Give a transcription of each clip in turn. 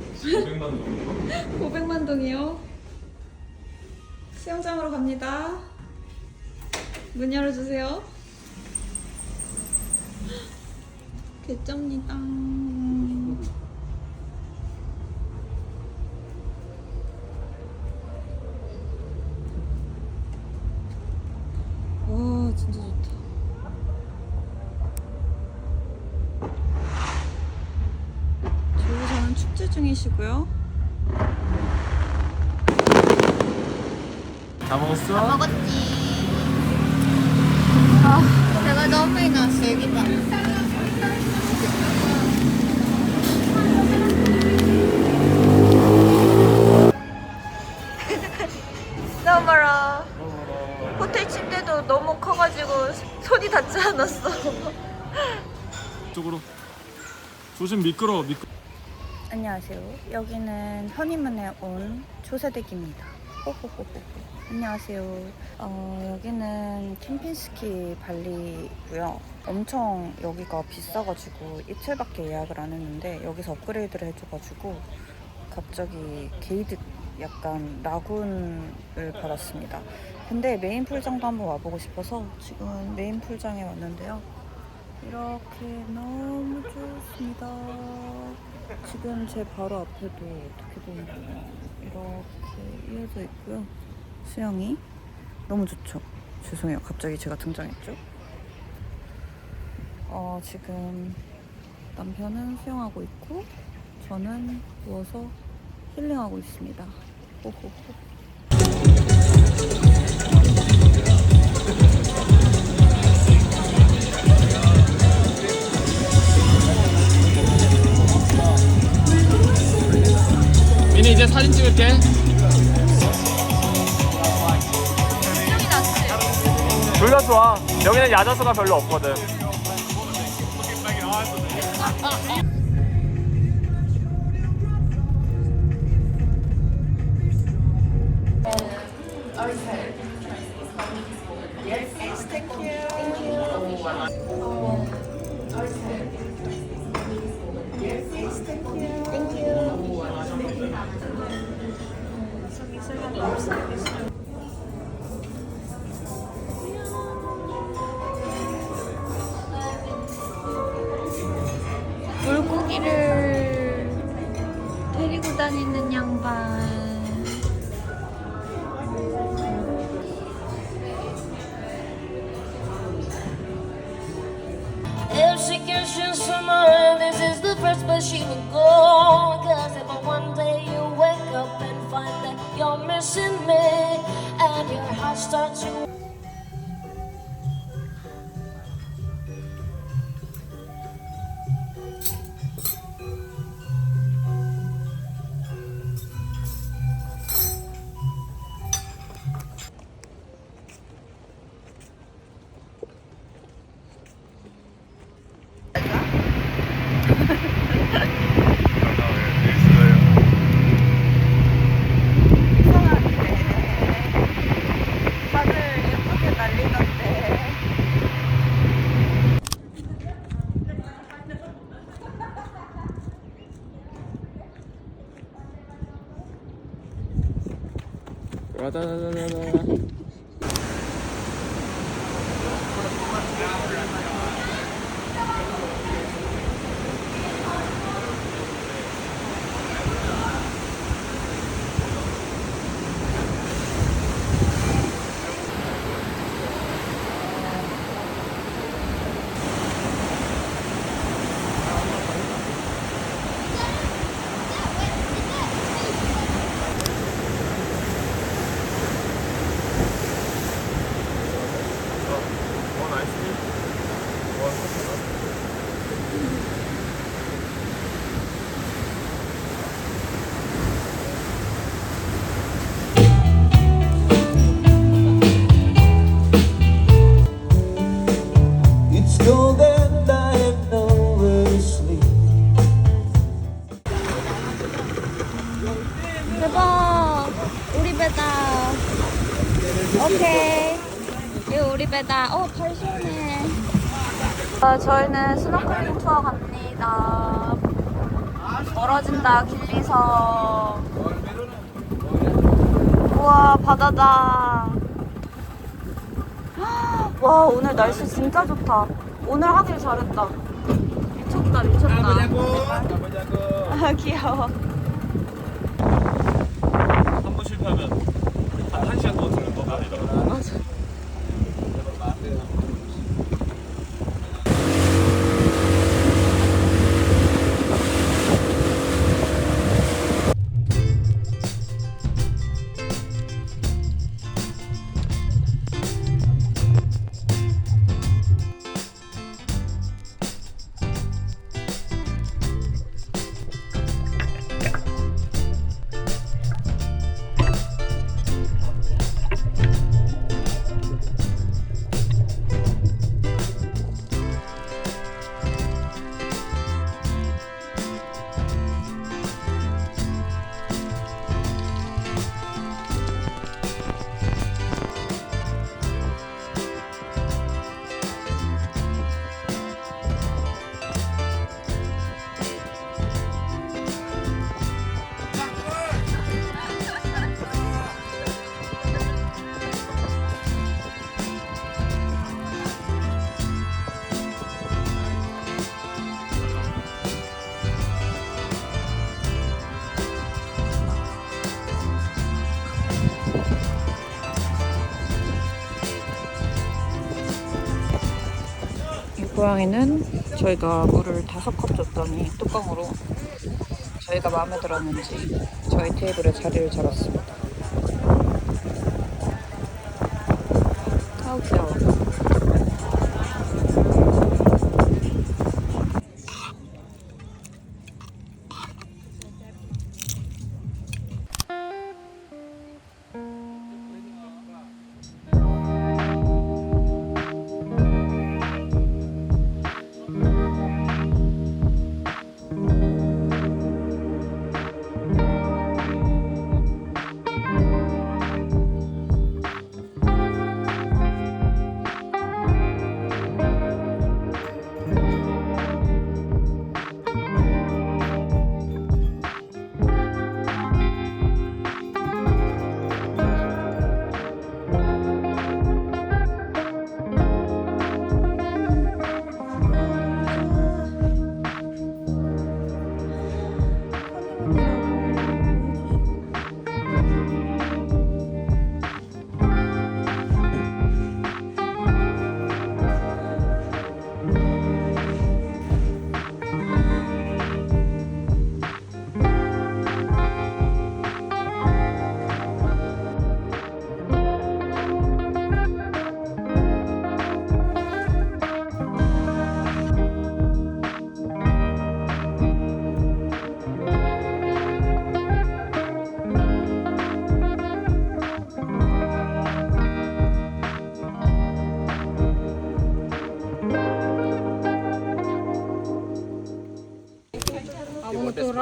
어디까지? 500만 정도? 500만 동이요. 수영장으로 갑니다. 문 열어주세요. 개쩝니다. 와 진짜 좋다. 축제 중이시고요. 다 먹었어? 먹었지. 아, 내가 너무 많이 나왔어, 여기 봐. 너무 멀어. 호텔 침대도 너무 커가지고 손이 닿지 않았어. 이쪽으로 조심 미끄러워 미끄 안녕하세요. 여기는 허니문에 온 초세대기입니다. 호호호호. 안녕하세요. 어, 여기는 캠핑스키 발리고요. 엄청 여기가 비싸가지고 이틀밖에 예약을 안 했는데 여기서 업그레이드를 해줘가지고 갑자기 게이드 약간 라군을 받았습니다. 근데 메인 풀장도 한번 와보고 싶어서 지금 메인 풀장에 왔는데요. 이렇게 너무 좋습니다. 지금 제 바로 앞에도 어떻게 보면 이렇게 이어져 있고요. 수영이 너무 좋죠. 죄송해요. 갑자기 제가 등장했죠. 어, 지금 남편은 수영하고 있고 저는 누워서 힐링하고 있습니다. 호호호. 찍을게? 둘 다 좋아. 여기는 야자수가 별로 없거든 물고기를 데리고 다니는 양반. If she can choose someone, this is the first place she would go. Cause and your heart starts to 라다다다다다 아이스크림? 원 커피나? It's cold and I have nowhere to sleep. 대박! 우리 배다. 오케이. 이거 우리 배다. 어, 발 시원해. 어, 저희는 스노클링 투어 갑니다. 멀어진다 길리섬 우와 바다다 와 오늘 날씨 진짜 좋다 오늘 하길 잘했다 미쳤다 미쳤다 아 귀여워 한 번 실패하면 한 1시간 동안 들는 거 말이다. 맞아 Yeah. 고양이는 저희가 물을 다섯 컵 줬더니 뚜껑으로 저희가 마음에 들었는지 저희 테이블에 자리를 잡았습니다.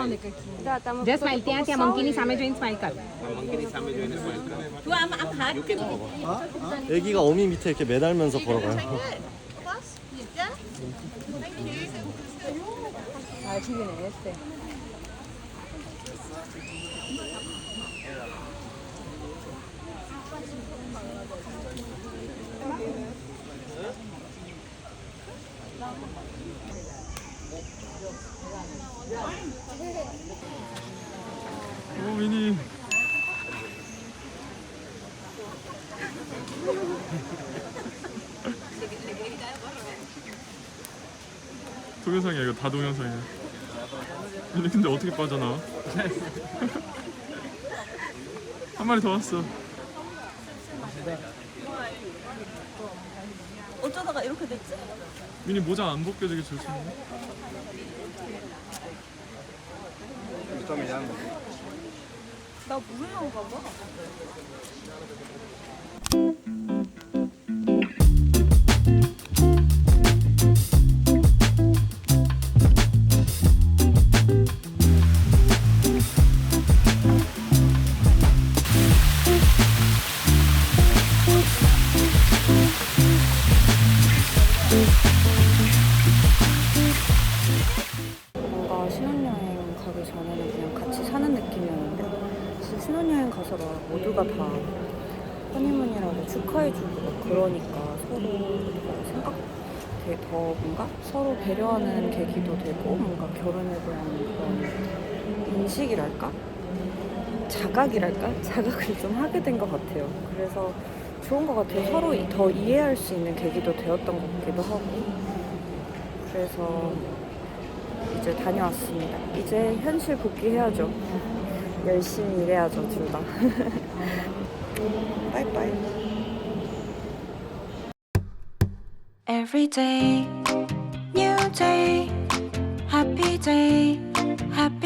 તો તમે just smile ત્યાં ત્યાં મંકીની સામે જોઈને સ્માઈલ કર મંકીની સામે જોઈને સ્માઈલ કર તું આમ આમ હાથ કે 애기가 어미 밑에 이렇게 매달면서 걸어가요. 아, 지금 애였대. 동영상이야 이거 다 동영상이야. 근데 근데 어떻게 빠져나와? 한 마리 더 왔어. 어쩌다가 이렇게 됐지? 미니 모자 안 벗겨지게 조심해. 나 물려온가 봐. 더 뭔가 서로 배려하는 계기도 되고 뭔가 결혼에 대한 그런 인식이랄까? 자각이랄까? 자각을 좀 하게 된 것 같아요. 그래서 좋은 것 같아요. 서로 이- 더 이해할 수 있는 계기도 되었던 것 같기도 하고. 그래서 이제 다녀왔습니다. 이제 현실 복귀해야죠. 열심히 일해야죠, 둘 다. 빠이빠이. Every day, new day, happy day, happy.